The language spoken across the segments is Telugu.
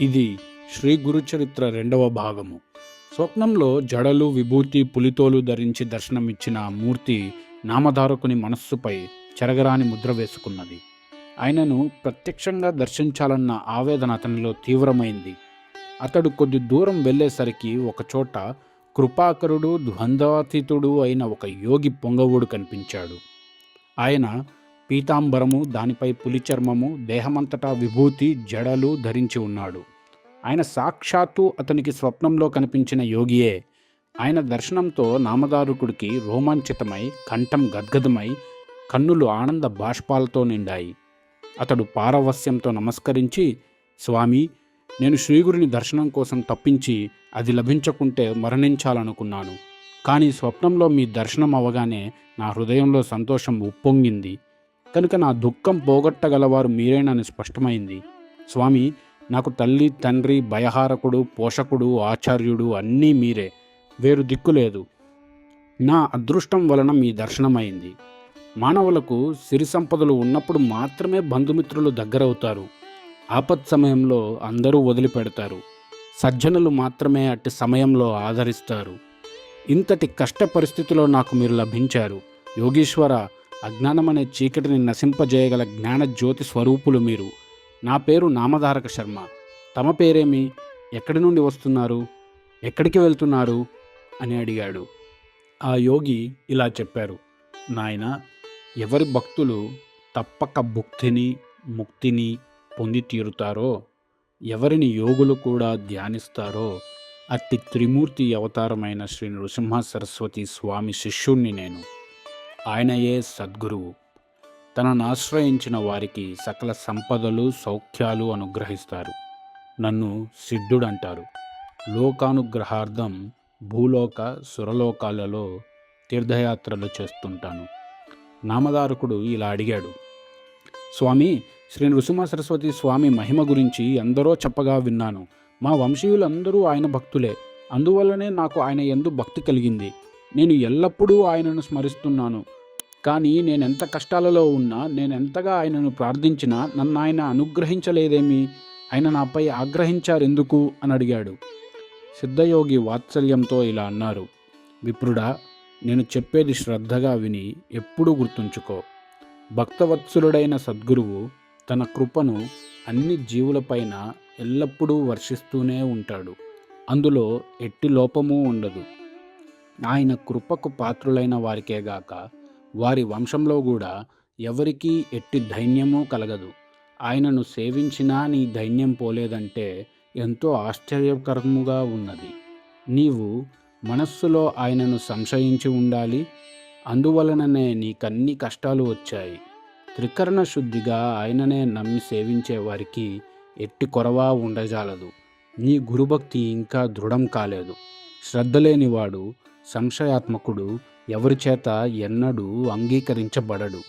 ఇది శ్రీ గురుచరిత్ర రెండవ భాగము. స్వప్నంలో జడలు విభూతి పులితోలు ధరించి దర్శనమిచ్చిన మూర్తి నామధారకుని మనస్సుపై చెరగరాని ముద్ర వేసుకున్నది. ఆయనను ప్రత్యక్షంగా దర్శించాలన్న ఆవేదన అతనిలో తీవ్రమైంది. అతడు కొద్ది దూరం వెళ్ళేసరికి ఒకచోట కృపాకరుడు ద్వంద్వాతీతుడు అయిన ఒక యోగి పొంగవుడు కనిపించాడు. ఆయన పీతాంబరము దానిపై పులి చర్మము దేహమంతటా విభూతి జడలు ధరించి ఉన్నాడు. ఆయన సాక్షాత్తు అతనికి స్వప్నంలో కనిపించిన యోగియే ఆయన దర్శనంతో నామదారుకుడికి రోమాంచితమై కంఠం గద్గదమై కన్నులు ఆనంద బాష్పాలతో నిండాయి. అతడు పారవస్యంతో నమస్కరించి స్వామి నేను శ్రీగురిని దర్శనం కోసం తప్పించి అది లభించకుంటే మరణించాలనుకున్నాను. కానీ స్వప్నంలో మీ దర్శనం అవగానే నా హృదయంలో సంతోషం ఉప్పొంగింది. కనుక నా దుఃఖం పోగొట్టగలవారు మీరేనని స్పష్టమైంది. స్వామి నాకు తల్లి తండ్రి భయహారకుడు పోషకుడు ఆచార్యుడు అన్నీ మీరే. వేరు దిక్కు లేదు. నా అదృష్టం వలన మీ దర్శనమైంది. మానవులకు సిరి సంపదలు ఉన్నప్పుడు మాత్రమే బంధుమిత్రులు దగ్గరవుతారు. ఆపత్ సమయంలో అందరూ వదిలిపెడతారు. సజ్జనులు మాత్రమే అట్టి సమయంలో ఆదరిస్తారు. ఇంతటి కష్ట పరిస్థితిలో నాకు మీరు లభించారు. యోగీశ్వర అజ్ఞానమనే చీకటిని నశింపజేయగల జ్ఞాన జ్యోతి స్వరూపులు మీరు. నా పేరు నామధారక శర్మ. తమ పేరేమి? ఎక్కడి నుండి వస్తున్నారు? ఎక్కడికి వెళ్తున్నారు? అని అడిగాడు. ఆ యోగి ఇలా చెప్పారు. నాయన ఎవరి భక్తులు తప్పక భుక్తిని ముక్తిని పొంది తీరుతారో ఎవరిని యోగులు కూడా ధ్యానిస్తారో అట్టి త్రిమూర్తి అవతారమైన శ్రీ నృసింహ సరస్వతి స్వామి శిష్యుణ్ణి నేను. ఆయనయే సద్గురువు. తనను ఆశ్రయించిన వారికి సకల సంపదలు సౌఖ్యాలు అనుగ్రహిస్తారు. నన్ను సిద్ధుడంటారు. లోకానుగ్రహార్థం భూలోక సురలోకాలలో తీర్థయాత్రలు చేస్తుంటాను. నామధారకుడు ఇలా అడిగాడు. స్వామి శ్రీ నృసింహ సరస్వతి స్వామి మహిమ గురించి ఎందరో చెప్పగా విన్నాను. మా వంశీయులందరూ ఆయన భక్తులే. అందువల్లనే నాకు ఆయన ఎందు భక్తి కలిగింది. నేను ఎల్లప్పుడూ ఆయనను స్మరిస్తున్నాను. కానీ నేను ఎంత కష్టాలలో ఉన్నా నేను ఎంతగా ఆయనను ప్రార్థించినా నన్ను ఆయన అనుగ్రహించలేదేమి? ఆయన నాపై ఆగ్రహించారెందుకు? అని అడిగాడు. సిద్ధయోగి వాత్సల్యంతో ఇలా అన్నారు. విప్రుడా నేను చెప్పేది శ్రద్ధగా విని ఎప్పుడూ గుర్తుంచుకో. భక్తవత్సలుడైన సద్గురువు తన కృపను అన్ని జీవులపైన ఎల్లప్పుడూ వర్షిస్తూనే ఉంటాడు. అందులో ఎట్టి లోపము ఉండదు. ఆయన కృపకు పాత్రులైన వారికేగాక వారి వంశంలో కూడా ఎవరికీ ఎట్టి ధైన్యమూ కలగదు. ఆయనను సేవించినా నీ ధైన్యం పోలేదంటే ఎంతో ఆశ్చర్యకరముగా ఉన్నది. నీవు మనస్సులో ఆయనను సంశయించి ఉండాలి. అందువలననే నీకన్ని కష్టాలు వచ్చాయి. త్రికరణ శుద్ధిగా ఆయననే నమ్మి సేవించే వారికి ఎట్టి కొరవా ఉండజాలదు. నీ గురుభక్తి ఇంకా దృఢం కాలేదు. శ్రద్ధ లేనివాడు సంశయాత్మకుడు ఎవరి చేత ఎన్నడూ అంగీకరించబడడు.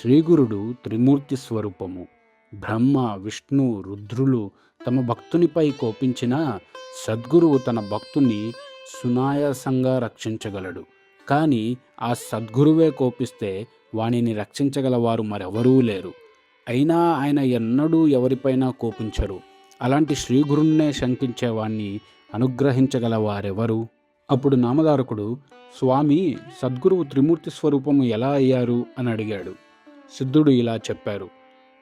శ్రీగురుడు త్రిమూర్తి స్వరూపము. బ్రహ్మ విష్ణు రుద్రులు తమ భక్తునిపై కోపించిన సద్గురువు తన భక్తుని సునాయాసంగా రక్షించగలడు. కానీ ఆ సద్గురువే కోపిస్తే వానిని రక్షించగలవారు మరెవరూ లేరు. అయినా ఆయన ఎన్నడూ ఎవరిపైనా కోపించరు. అలాంటి శ్రీగురున్నే శంకించేవాణ్ణి అనుగ్రహించగల వారెవరు అప్పుడు నామధారకుడు స్వామి సద్గురువు త్రిమూర్తి స్వరూపము ఎలా అయ్యారు? అని అడిగాడు. సిద్ధుడు ఇలా చెప్పారు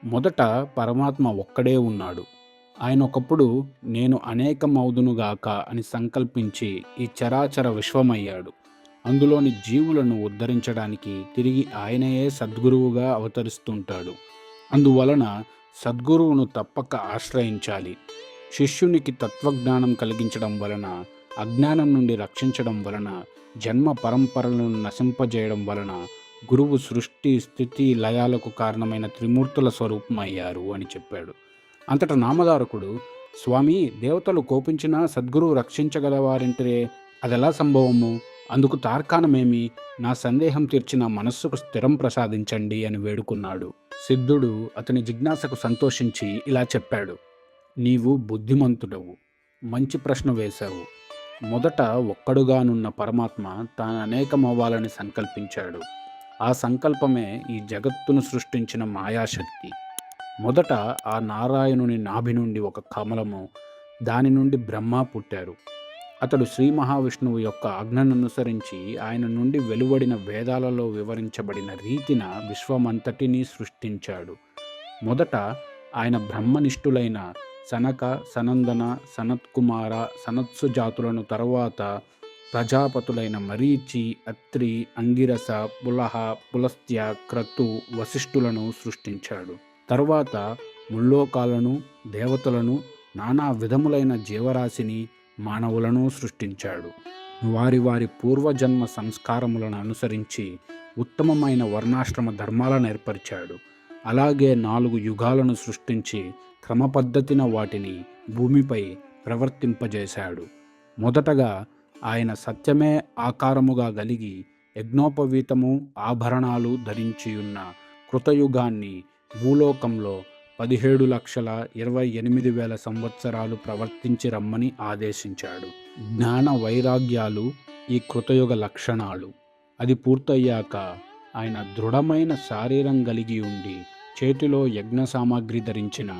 మొదట పరమాత్మ ఒక్కడే ఉన్నాడు. ఆయన ఒకప్పుడు నేను అనేకమవుదునుగాక అని సంకల్పించి ఈ చరాచర విశ్వమయ్యాడు. అందులోని జీవులను ఉద్ధరించడానికి తిరిగి ఆయనయే సద్గురువుగా అవతరిస్తుంటాడు. అందువలన సద్గురువును తప్పక ఆశ్రయించాలి. శిష్యునికి తత్వజ్ఞానం కలిగించడం వలన అజ్ఞానం నుండి రక్షించడం వలన జన్మ పరంపరలను నశింపజేయడం వలన గురువు సృష్టి స్థితి లయాలకు కారణమైన త్రిమూర్తుల స్వరూపమయ్యారు అని చెప్పాడు. అంతట నామదారకుడు స్వామి దేవతలు కోపించినా సద్గురువు రక్షించగలవారంటే అదెలా సంభవము? అందుకు తార్కాణమేమి? నా సందేహం తీర్చిన మనస్సుకు స్థిరం ప్రసాదించండి అని వేడుకున్నాడు. సిద్ధుడు అతని జిజ్ఞాసకు సంతోషించి ఇలా చెప్పాడు. నీవు బుద్ధిమంతుడవు. మంచి ప్రశ్న వేశావు. మొదట ఒక్కడుగానున్న పరమాత్మ తాను అనేకమవ్వాలని సంకల్పించాడు. ఆ సంకల్పమే ఈ జగత్తును సృష్టించిన మాయాశక్తి. మొదట ఆ నారాయణుని నాభి నుండి ఒక కమలము దాని నుండి బ్రహ్మ పుట్టారు. అతడు శ్రీ మహావిష్ణువు యొక్క ఆజ్ఞను అనుసరించి ఆయన నుండి వెలువడిన వేదాలలో వివరించబడిన రీతిన విశ్వమంతటినీ సృష్టించాడు. మొదట ఆయన బ్రహ్మనిష్ఠులైన సనక సనందన సనత్కుమార సనత్సు జాతులను తరువాత ప్రజాపతులైన మరీచి అత్రి అంగిరస పులహ పులస్త్య క్రతు వశిష్ఠులను సృష్టించాడు. తరువాత ముల్లోకాలను దేవతలను నానా విధములైన జీవరాశిని మానవులను సృష్టించాడు. వారి వారి పూర్వజన్మ సంస్కారములను అనుసరించి ఉత్తమమైన వర్ణాశ్రమ ధర్మాలను ఏర్పరిచాడు. అలాగే నాలుగు యుగాలను సృష్టించి క్రమపద్ధతిన వాటిని భూమిపై ప్రవర్తింపజేశాడు. మొదటగా ఆయన సత్యమే ఆకారముగా కలిగి యజ్ఞోపవీతము ఆభరణాలు ధరించియున్న కృతయుగాన్ని భూలోకంలో పదిహేడు లక్షల ఇరవై ఎనిమిది వేల సంవత్సరాలు ప్రవర్తించి రమ్మని ఆదేశించాడు. జ్ఞాన వైరాగ్యాలు ఈ కృతయుగ లక్షణాలు. అది పూర్తయ్యాక ఆయన దృఢమైన శారీరం కలిగి ఉండి చేతిలో యజ్ఞ సామాగ్రి ధరించిన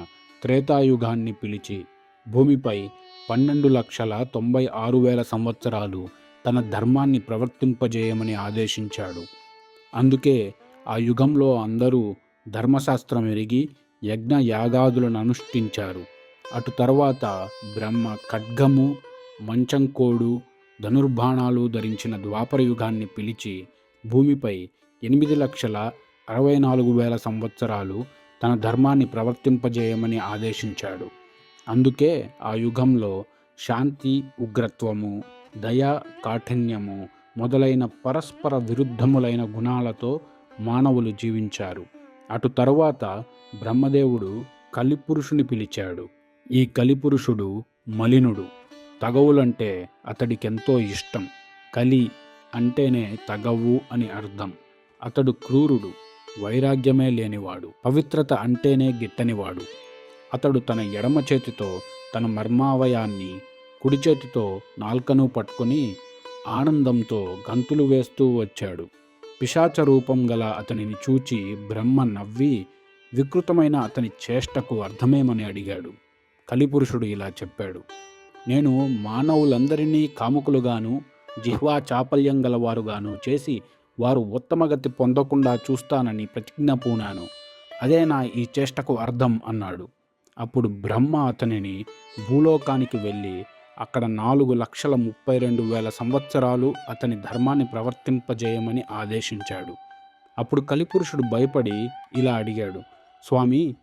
త్రేతాయుగాన్ని పిలిచి భూమిపై పన్నెండు లక్షల తొంభై ఆరు వేల సంవత్సరాలు తన ధర్మాన్ని ప్రవర్తింపజేయమని ఆదేశించాడు. అందుకే ఆ యుగంలో అందరూ ధర్మశాస్త్రం ఎరిగి యజ్ఞ యాగాదులను అనుష్ఠించారు. అటు తర్వాత బ్రహ్మ ఖడ్గము మంచంకోడు ధనుర్బాణాలు ధరించిన ద్వాపర యుగాన్ని పిలిచి భూమిపై ఎనిమిది లక్షల అరవై నాలుగు వేల సంవత్సరాలు తన ధర్మాన్ని ప్రవర్తింపజేయమని ఆదేశించాడు. అందుకే ఆ యుగంలో శాంతి ఉగ్రత్వము దయ కాఠిన్యము మొదలైన పరస్పర విరుద్ధములైన గుణాలతో మానవులు జీవించారు. అటు తరువాత బ్రహ్మదేవుడు కలిపురుషుని పిలిచాడు. ఈ కలిపురుషుడు మలినుడు. తగవులంటే అతడికెంతో ఇష్టం. కలి అంటేనే తగవు అని అర్థం. అతడు క్రూరుడు. వైరాగ్యమే లేనివాడు పవిత్రత అంటేనే గిట్టనివాడు. అతడు తన ఎడమ చేతితో తన మర్మావయాన్ని కుడి చేతితో నాల్కను పట్టుకొని ఆనందంతో గంతులు వేస్తూ వచ్చాడు. పిశాచ రూపం గల అతనిని చూచి బ్రహ్మ నవ్వి వికృతమైన అతని చేష్టకు అర్థమేమని అడిగాడు. కలిపురుషుడు ఇలా చెప్పాడు. నేను మానవులందరినీ కాముకులుగాను జిహ్వా చాపల్యం గలవారుగాను చేసి వారు ఉత్తమగతి పొందకుండా చూస్తానని ప్రతిజ్ఞ పూనాను. అదే నా ఈ చేష్టకు అర్థం అన్నాడు. అప్పుడు బ్రహ్మ అతనిని భూలోకానికి వెళ్ళి అక్కడ నాలుగు లక్షల ముప్పై రెండు వేల సంవత్సరాలు అతని ధర్మాన్ని ప్రవర్తింపజేయమని ఆదేశించాడు. అప్పుడు కలిపురుషుడు భయపడి ఇలా అడిగాడు. స్వామి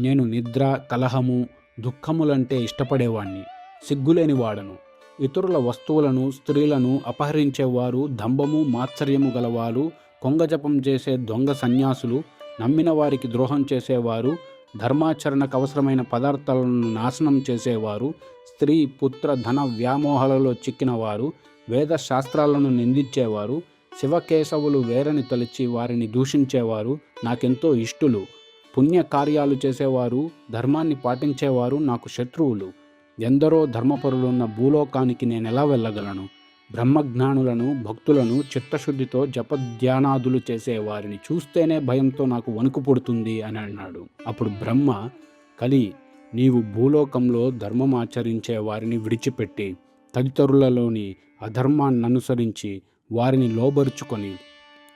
నేను నిద్ర కలహము దుఃఖములంటే ఇష్టపడేవాణ్ణి. సిగ్గులేని వాడను. ఇతరుల వస్తువులను స్త్రీలను అపహరించేవారు దంభము మాత్సర్యము గలవారు కొంగజపం చేసే దొంగ సన్యాసులు నమ్మిన వారికి ద్రోహం చేసేవారు ధర్మాచరణకు అవసరమైన పదార్థాలను నాశనం చేసేవారు స్త్రీ పుత్ర ధన వ్యామోహాలలో చిక్కినవారు వేద శాస్త్రాలను నిందించేవారు శివకేశవులు వేరని తలిచి వారిని దూషించేవారు నాకెంతో ఇష్టులు. పుణ్య కార్యాలు చేసేవారు ధర్మాన్ని పాటించేవారు నాకు శత్రువులు. ఎందరో ధర్మపరులున్న భూలోకానికి నేను ఎలా వెళ్ళగలను? బ్రహ్మజ్ఞానులను భక్తులను చిత్తశుద్ధితో జపధ్యానాదులు చేసే వారిని చూస్తేనే భయంతో నాకు వణుకు పుడుతుంది అని అన్నాడు. అప్పుడు బ్రహ్మ కలి నీవు భూలోకంలో ధర్మం ఆచరించే వారిని విడిచిపెట్టి తదితరులలోని అధర్మాన్ని అనుసరించి వారిని లోబరుచుకొని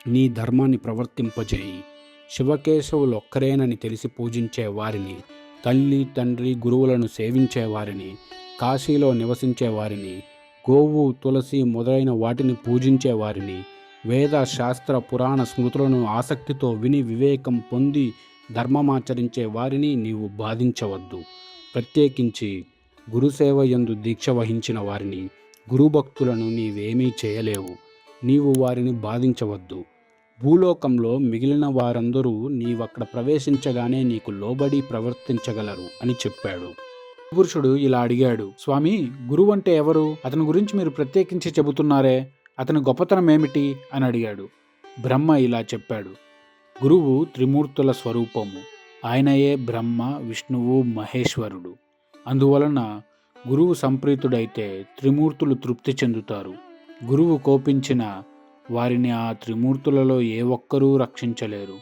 నీ ధర్మాన్ని ప్రవర్తింపజేయి. శివకేశవులు ఒక్కరేనని తెలిసి పూజించే వారిని తల్లి తండ్రి గురువులను సేవించే వారిని కాశీలో నివసించే వారిని గోవు తులసి మొదలైన వాటిని పూజించే వారిని వేద శాస్త్ర పురాణ స్మృతులను ఆసక్తితో విని వివేకం పొంది ధర్మమాచరించే వారిని నీవు బాధించవద్దు. ప్రత్యేకించి గురుసేవ ఎందు దీక్ష వహించిన వారిని గురుభక్తులను నీవేమీ చేయలేవు. నీవు వారిని బాధించవద్దు. భూలోకంలో మిగిలిన వారందరూ నీవక్కడ ప్రవేశించగానే నీకు లోబడి ప్రవర్తించగలరు అని చెప్పాడు. పురుషుడు ఇలా అడిగాడు స్వామి గురువు అంటే ఎవరు? అతని గురించి మీరు ప్రత్యేకించి చెబుతున్నారే? అతని గొప్పతనం ఏమిటి? అని అడిగాడు. బ్రహ్మ ఇలా చెప్పాడు గురువు త్రిమూర్తుల స్వరూపము. ఆయనయే బ్రహ్మ విష్ణువు మహేశ్వరుడు. అందువలన గురువు సంప్రీతుడైతే త్రిమూర్తులు తృప్తి చెందుతారు. గురువు కోపించిన వారిని ఆ త్రిమూర్తులలో ఏ ఒక్కరూ రక్షించలేరు.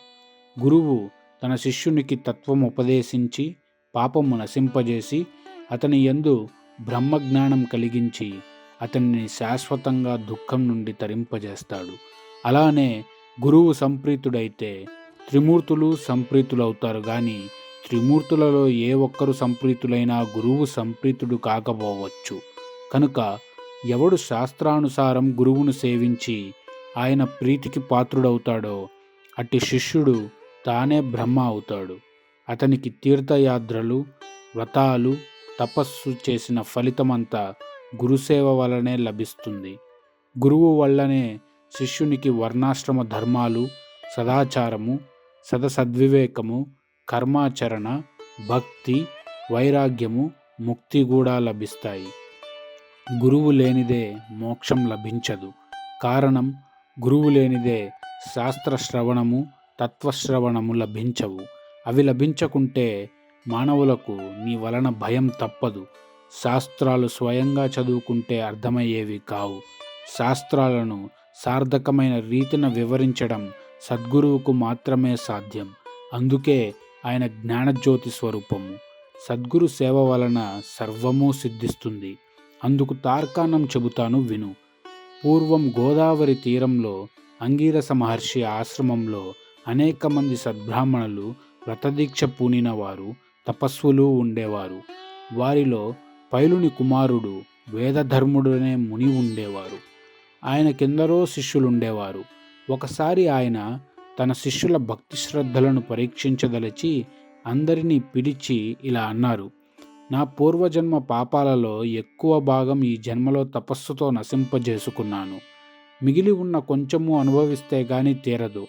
గురువు తన శిష్యునికి తత్వం ఉపదేశించి పాపము నశింపజేసి అతని యందు బ్రహ్మజ్ఞానం కలిగించి అతన్ని శాశ్వతంగా దుఃఖం నుండి తరింపజేస్తాడు. అలానే గురువు సంప్రీతుడైతే త్రిమూర్తులు సంప్రీతులవుతారు కానీ త్రిమూర్తులలో ఏ ఒక్కరు సంప్రీతులైనా గురువు సంప్రీతుడు కాకపోవచ్చు. కనుక ఎవడు శాస్త్రానుసారం గురువును సేవించి ఆయన ప్రీతికి పాత్రుడవుతాడో అట్టి శిష్యుడు తానే బ్రహ్మ అవుతాడు. అతనికి తీర్థయాత్రలు వ్రతాలు తపస్సు చేసిన ఫలితమంతా గురుసేవ వలనే లభిస్తుంది. గురువు వల్లనే శిష్యునికి వర్ణాశ్రమ ధర్మాలు సదాచారము సదసద్వివేకము కర్మాచరణ భక్తి వైరాగ్యము ముక్తి కూడా లభిస్తాయి. గురువు లేనిదే మోక్షం లభించదు. కారణం గురువు లేనిదే శాస్త్ర శ్రవణము తత్వశ్రవణము లభించవు. అవి లభించకుంటే మానవులకు నీ వలన భయం తప్పదు. శాస్త్రాలు స్వయంగా చదువుకుంటే అర్థమయ్యేవి కావు. శాస్త్రాలను సార్థకమైన రీతిన వివరించడం సద్గురువుకు మాత్రమే సాధ్యం. అందుకే ఆయన జ్ఞానజ్యోతి స్వరూపము. సద్గురు సేవ వలన సర్వము సిద్ధిస్తుంది. అందుకు తార్కాణం చెబుతాను విను. పూర్వం గోదావరి తీరంలో అంగీరస మహర్షి ఆశ్రమంలో అనేక మంది సద్బ్రాహ్మణులు వ్రతదీక్ష పూనిన వారు తపస్సులు ఉండేవారు. వారిలో పైలుని కుమారుడు వేదధర్ముడనే ముని ఉండేవారు. ఆయన కిందరో శిష్యులుండేవారు. ఒకసారి ఆయన తన శిష్యుల భక్తి శ్రద్ధలను పరీక్షించదలిచి అందరినీ పిలిచి ఇలా అన్నారు నా పూర్వజన్మ పాపాలలో ఎక్కువ భాగం ఈ జన్మలో తపస్సుతో నశింపజేసుకున్నాను. మిగిలి ఉన్న కొంచెము అనుభవిస్తే గాని తీరదు.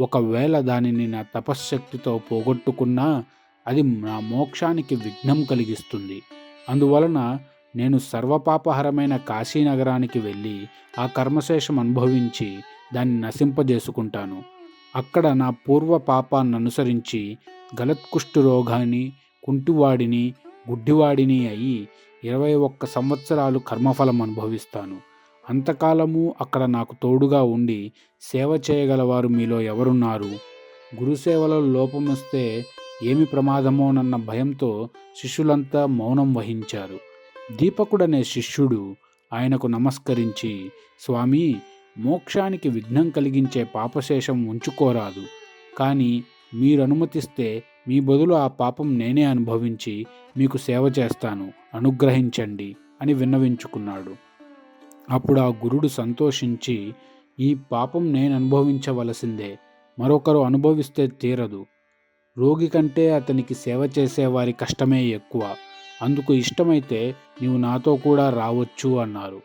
ఒకవేళ దానిని నా తపశ్శక్తితో పోగొట్టుకున్నా అది నా మోక్షానికి విఘ్నం కలిగిస్తుంది. అందువలన నేను సర్వపాపహరమైన కాశీనగరానికి వెళ్ళి ఆ కర్మశేషం అనుభవించి దాన్ని నశింపజేసుకుంటాను. అక్కడ నా పూర్వ పాపాన్ని అనుసరించి గలత్కుష్టు రోగాన్ని కుంటివాడిని గుడ్డివాడిని అయి ఇరవై ఒక్క సంవత్సరాలు కర్మఫలం అనుభవిస్తాను. అంతకాలము అక్కడ నాకు తోడుగా ఉండి సేవ చేయగలవారు మీలో ఎవరున్నారు? గురుసేవలో లోపమొస్తే ఏమి ప్రమాదమోనన్న భయంతో శిష్యులంతా మౌనం వహించారు. దీపకుడనే శిష్యుడు ఆయనకు నమస్కరించి స్వామి మోక్షానికి విఘ్నం కలిగించే పాపశేషం ఉంచుకోరాదు. కానీ మీరు అనుమతిస్తే మీ బదులు ఆ పాపం నేనే అనుభవించి మీకు సేవ చేస్తాను. అనుగ్రహించండి అని విన్నవించుకున్నాడు. అప్పుడు ఆ గురుడు సంతోషించి ఈ పాపం నేను అనుభవించవలసిందే. మరొకరు అనుభవిస్తే తీరదు. రోగి కంటే అతనికి సేవ చేసేవారి కష్టమే ఎక్కువ. అందుకు ఇష్టమైతే నీవు నాతో కూడా రావచ్చు అన్నారు.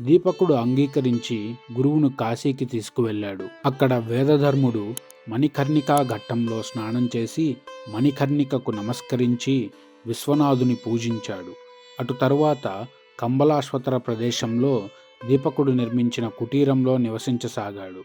దీపకుడు అంగీకరించి గురువును కాశీకి తీసుకువెళ్ళాడు. అక్కడ వేదధర్ముడు మణికర్ణికా ఘట్టంలో స్నానం చేసి మణికర్ణికకు నమస్కరించి విశ్వనాథుని పూజించాడు. అటు తరువాత కంబలాశ్వతర ప్రదేశంలో దీపకుడు నిర్మించిన కుటీరంలో నివసించసాగాడు.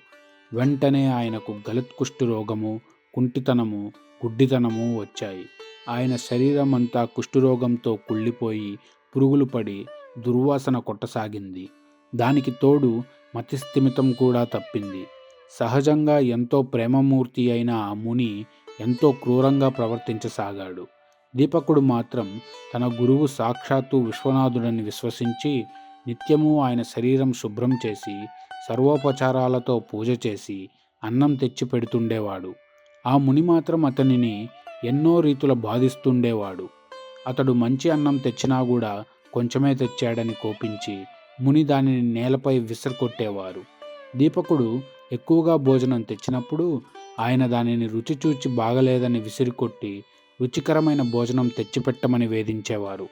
వెంటనే ఆయనకు గలత్కుష్టు రోగము కుంటితనము గుడ్డితనము వచ్చాయి. ఆయన శరీరం అంతా కుష్ఠురోగంతో కుళ్ళిపోయి పురుగులు పడి దుర్వాసన కొట్టసాగింది. దానికి తోడు మతిస్థిమితం కూడా తప్పింది. సహజంగా ఎంతో ప్రేమమూర్తి అయిన ఆ ముని ఎంతో క్రూరంగా ప్రవర్తించసాగాడు. దీపకుడు మాత్రం తన గురువు సాక్షాత్తు విశ్వనాథుడని విశ్వసించి నిత్యము ఆయన శరీరం శుభ్రం చేసి సర్వోపచారాలతో పూజ చేసి అన్నం తెచ్చి పెడుతుండేవాడు. ఆ ముని మాత్రం అతనిని ఎన్నో రీతుల బాధిస్తుండేవాడు. అతడు మంచి అన్నం తెచ్చినా కూడా కొంచెమే తెచ్చాడని కోపించి ముని దానిని నేలపై విసిరికొట్టేవారు దీపకుడు ఎక్కువగా భోజనం తెచ్చినప్పుడు ఆయన దానిని రుచి చూచి బాగలేదని విసిరికొట్టి రుచికరమైన భోజనం తెచ్చిపెట్టమని వేధించేవారు.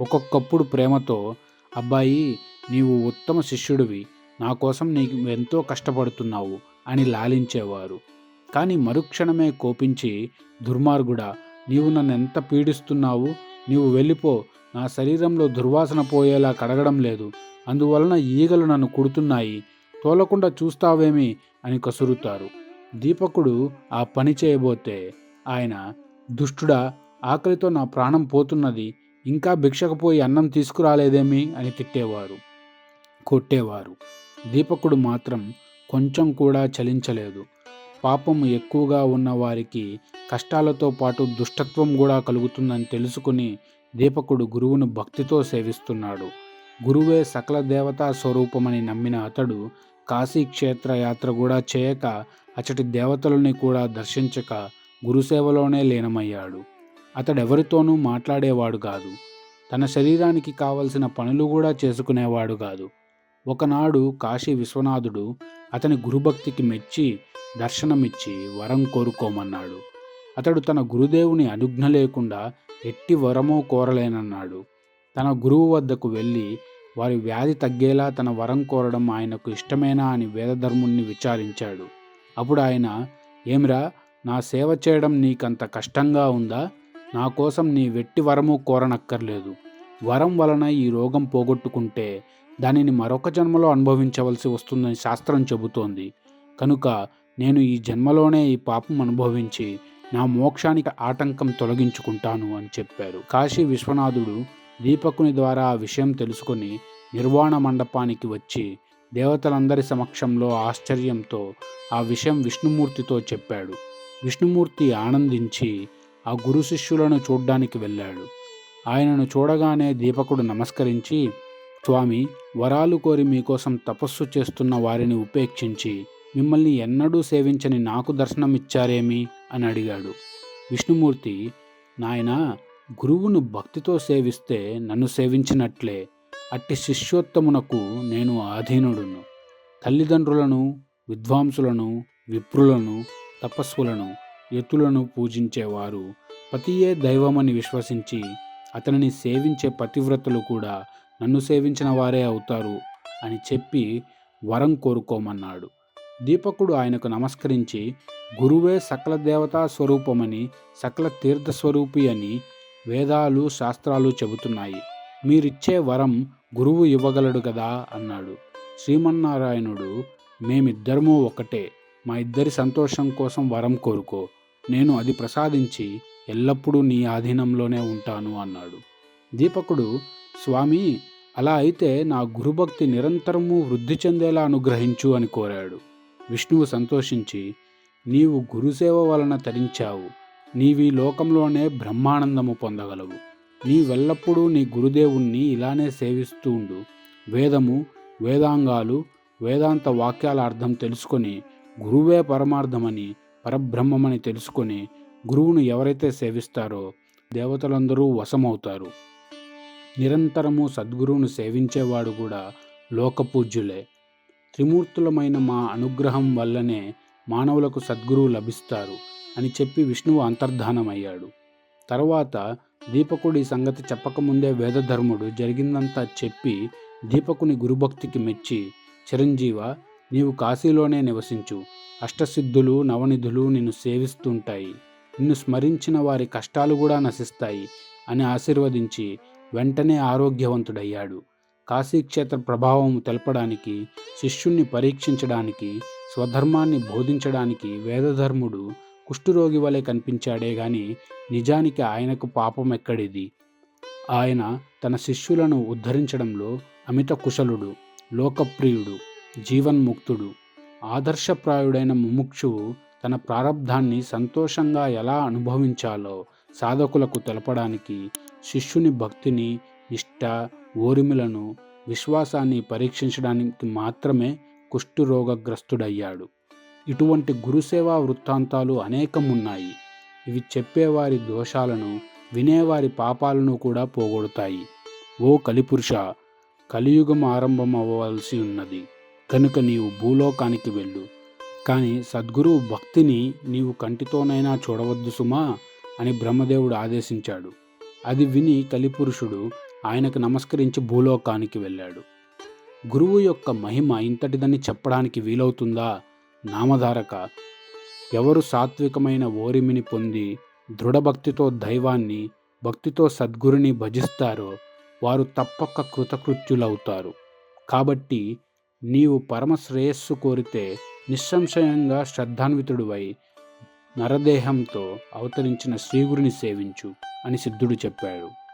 ఒక్కొక్కప్పుడు ప్రేమతో అబ్బాయి నీవు ఉత్తమ శిష్యుడివి. నా కోసం నీకు ఎంతో కష్టపడుతున్నావు అని లాలించేవారు. కానీ మరుక్షణమే కోపించి దుర్మార్గుడా నీవు నన్ను ఎంత పీడిస్తున్నావు? నీవు వెళ్ళిపో. నా శరీరంలో దుర్వాసన పోయేలా కడగడం లేదు. అందువలన ఈగలు నన్ను కుడుతున్నాయి. తోలకుండా చూస్తావేమి అని కసురుతారు. దీపకుడు ఆ పని చేయబోతే ఆయన దుష్టుడా ఆకలితో నా ప్రాణం పోతున్నది ఇంకా భిక్షకపోయి అన్నం తీసుకురాలేదేమి? అని తిట్టేవారు. కొట్టేవారు. దీపకుడు మాత్రం కొంచెం కూడా చలించలేదు. పాపం ఎక్కువగా ఉన్న వారికి కష్టాలతో పాటు దుష్టత్వం కూడా కలుగుతుందని తెలుసుకుని దీపకుడు గురువును భక్తితో సేవిస్తున్నాడు. గురువే సకల దేవతా స్వరూపమని నమ్మిన అతడు కాశీక్షేత్ర యాత్ర కూడా చేయక అచటి దేవతలని కూడా దర్శించక గురుసేవలోనే లీనమయ్యాడు. అతడెవరితోనూ మాట్లాడేవాడు కాదు. తన శరీరానికి కావలసిన పనులు కూడా చేసుకునేవాడు కాదు. ఒకనాడు కాశీ విశ్వనాథుడు అతని గురుభక్తికి మెచ్చి దర్శనమిచ్చి వరం కోరుకోమన్నాడు. అతడు తన గురుదేవుని అనుజ్ఞ లేకుండా ఎట్టి వరమో కోరలేనన్నాడు. తన గురువు వద్దకు వెళ్ళి వారి వ్యాధి తగ్గేలా తన వరం కోరడం ఆయనకు ఇష్టమేనా అని వేదధర్ముణ్ణి విచారించాడు. అప్పుడు ఆయన ఏమిరా నా సేవ చేయడం నీకంత కష్టంగా ఉందా? నా కోసం నీ వెట్టి వరము కోరనక్కర్లేదు. వరం వలన ఈ రోగం పోగొట్టుకుంటే దానిని మరొక జన్మలో అనుభవించవలసి వస్తుందని శాస్త్రం చెబుతోంది. కనుక నేను ఈ జన్మలోనే ఈ పాపం అనుభవించి నా మోక్షానికి ఆటంకం తొలగించుకుంటాను అని చెప్పారు. కాశీ విశ్వనాథుడు దీపకుని ద్వారా ఆ విషయం తెలుసుకొని నిర్వాణ మండపానికి వచ్చి దేవతలందరి సమక్షంలో ఆశ్చర్యంతో ఆ విషయం విష్ణుమూర్తితో చెప్పాడు. విష్ణుమూర్తి ఆనందించి ఆ గురు శిష్యులను చూడ్డానికి వెళ్ళాడు. ఆయనను చూడగానే దీపకుడు నమస్కరించి స్వామి వరాలు కోరి మీకోసం తపస్సు చేస్తున్న వారిని ఉపేక్షించి మిమ్మల్ని ఎన్నడూ సేవించని నాకు దర్శనమిచ్చారేమి? అని అడిగాడు. విష్ణుమూర్తి నాయన గురువును భక్తితో సేవిస్తే నన్ను సేవించినట్లే. అట్టి శిష్యోత్తమునకు నేను ఆధీనుడును. తల్లిదండ్రులను విద్వాంసులను విప్రులను తపస్సులను ఎత్తులను పూజించేవారు పతియే దైవమని విశ్వసించి అతనిని సేవించే పతివ్రతలు కూడా నన్ను సేవించిన వారే అవుతారు అని చెప్పి వరం కోరుకోమన్నాడు. దీపకుడు ఆయనకు నమస్కరించి గురువే సకల దేవతా స్వరూపమని సకల తీర్థస్వరూపి అని వేదాలు శాస్త్రాలు చెబుతున్నాయి. మీరిచ్చే వరం గురువు ఇవ్వగలడు కదా అన్నాడు. శ్రీమన్నారాయణుడు మేమిద్దరము ఒకటే మా ఇద్దరి సంతోషం కోసం వరం కోరుకో. నేను అది ప్రసాదించి ఎల్లప్పుడూ నీ ఆధీనంలోనే ఉంటాను అన్నాడు. దీపకుడు స్వామి అలా అయితే నా గురుభక్తి నిరంతరము వృద్ధి చెందేలా అనుగ్రహించు అని కోరాడు. విష్ణువు సంతోషించి నీవు గురుసేవ వలన తరించావు. నీవి లోకంలోనే బ్రహ్మానందము పొందగలవు. నీవెల్లప్పుడూ నీ గురుదేవుణ్ణి ఇలానే సేవిస్తూ ఉండు. వేదము వేదాంగాలు వేదాంత వాక్యాల అర్థం తెలుసుకొని గురువే పరమార్థమని పరబ్రహ్మమని తెలుసుకొని గురువును ఎవరైతే సేవిస్తారో దేవతలందరూ వశమవుతారు. నిరంతరము సద్గురువును సేవించేవాడు కూడా లోకపూజ్యులే. త్రిమూర్తులమైన మా అనుగ్రహం వల్లనే మానవులకు సద్గురువు లభిస్తారు. అని చెప్పి విష్ణువు అంతర్ధానమయ్యాడు. తర్వాత దీపకుడి సంగతి చెప్పకముందే వేదధర్ముడు జరిగిందంతా చెప్పి దీపకుని గురుభక్తికి మెచ్చి చిరంజీవ నీవు కాశీలోనే నివసించు. అష్టసిద్ధులు నవనిధులు నిన్ను సేవిస్తుంటాయి. నిన్ను స్మరించిన వారి కష్టాలు కూడా నశిస్తాయి అని ఆశీర్వదించి వెంటనే ఆరోగ్యవంతుడయ్యాడు. కాశీక్షేత్ర ప్రభావం తెలపడానికి శిష్యుణ్ణి పరీక్షించడానికి స్వధర్మాన్ని బోధించడానికి వేదధర్ముడు కుష్ఠురోగి వలె కనిపించాడే గాని నిజానికి ఆయనకు పాపం ఎక్కడిది? ఆయన తన శిష్యులను ఉద్ధరించడంలో అమిత కుశలుడు లోకప్రియుడు జీవన్ముక్తుడు. ఆదర్శప్రాయుడైన ముముక్షువు తన ప్రారంధాన్ని సంతోషంగా ఎలా అనుభవించాలో సాధకులకు తెలపడానికి శిష్యుని భక్తిని నిష్ట ఓరిమిలను విశ్వాసాన్ని పరీక్షించడానికి మాత్రమే కుష్ఠురోగగ్రస్తుడయ్యాడు. ఇటువంటి గురుసేవా వృత్తాంతాలు అనేకమున్నాయి. ఇవి చెప్పేవారి దోషాలను వినేవారి పాపాలను కూడా పోగొడతాయి. ఓ కలిపురుష కలియుగం ఆరంభం అవ్వవలసి ఉన్నది. కనుక నీవు భూలోకానికి వెళ్ళు. కానీ సద్గురువు భక్తిని నీవు కంటితోనైనా చూడవద్దు సుమా అని బ్రహ్మదేవుడు ఆదేశించాడు. అది విని కలిపురుషుడు ఆయనకు నమస్కరించి భూలోకానికి వెళ్ళాడు. గురువు యొక్క మహిమ ఇంతటిదని చెప్పడానికి వీలవుతుందా? నామధారక. ఎవరు సాత్వికమైన ఓరిమిని పొంది దృఢభక్తితో దైవాన్ని భక్తితో సద్గురుని భజిస్తారో వారు తప్పక కృతకృత్యులవుతారు. కాబట్టి నీవు పరమ శ్రేయస్సు కోరితే నిస్సంశయంగా శ్రద్ధాన్వితుడివై నరదేహంతో అవతరించిన శ్రీగురిని సేవించు అని సిద్ధుడు చెప్పాడు.